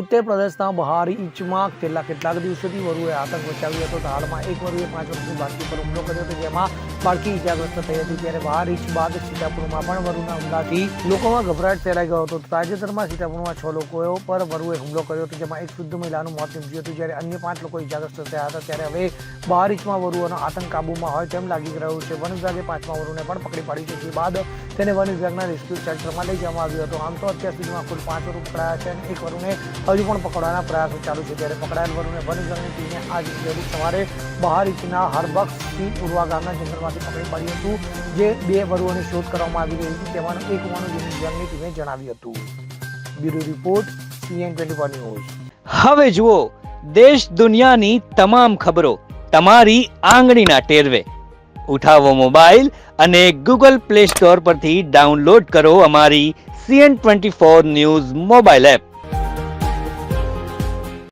ઉત્તર પ્રદેશના બહારીચમાં છેલ્લા કેટલાક દિવસોથી વરુએ આતંક મચાવ્યો હતો. તો હાલમાં એક વરુએ પાંચ વર્ષની બાળકી પર હુમલો કર્યો હતો, જેમાં બાળકી ઇજાગ્રસ્ત થઈ હતી ત્યારે બહારીચ બાદ સીતાપુરમાં પણ વરુના હુમલાથી લોકોમાં ગભરાટ ફેલાઈ ગયો હતો. તાજેતરમાં સીતાપુરમાં છ લોકો પર વરુએ હુમલો કર્યો હતો, જેમાં એક વૃદ્ધ મહિલાનું મોત નીપજ્યું હતું જ્યારે અન્ય પાંચ લોકો ઇજાગ્રસ્ત થયા હતા. ત્યારે હવે બહારીચમાં વરુઓનો આતંક કાબૂમાં હોય તેમ લાગી રહ્યું છે. વન વિભાગે પાંચમા વરુને પણ પકડી પાડી છે. જે બાદ તેને વન વિભાગના રેસ્ક્યુ સેન્ટરમાં લઈ જવામાં આવ્યો હતો. આમ તો અત્યાર સુધીમાં કુલ પાંચ વરુ પકડાયા છે અને એક વરુને હજુ પણ પકડવાના પ્રયાસો ચાલુ છે. ત્યારે પકડાયેલ વરુને વન વિભાગની ટીમે આજે સવારે બહારીચના હરબક્ષથી પૂર્વા ગામના જંગલમાંથી પકડી પાડ્યું હતું જે બે વરુઓની શોધ કરવામાં આવી રહી હતી તેમાંનું એક હોવાનું વન વિભાગની ટીમે જણાવ્યું હતું. Bureau report CN twenty news. હવે જુઓ, દેશ દુનિયાની તમામ ખબરો તમારી આંગળીના ટેરવે. ઉઠાવો મોબાઈલ અને ગૂગલ પ્લે સ્ટોર પરથી ડાઉનલોડ કરો અમારી CN twenty four news mobile app.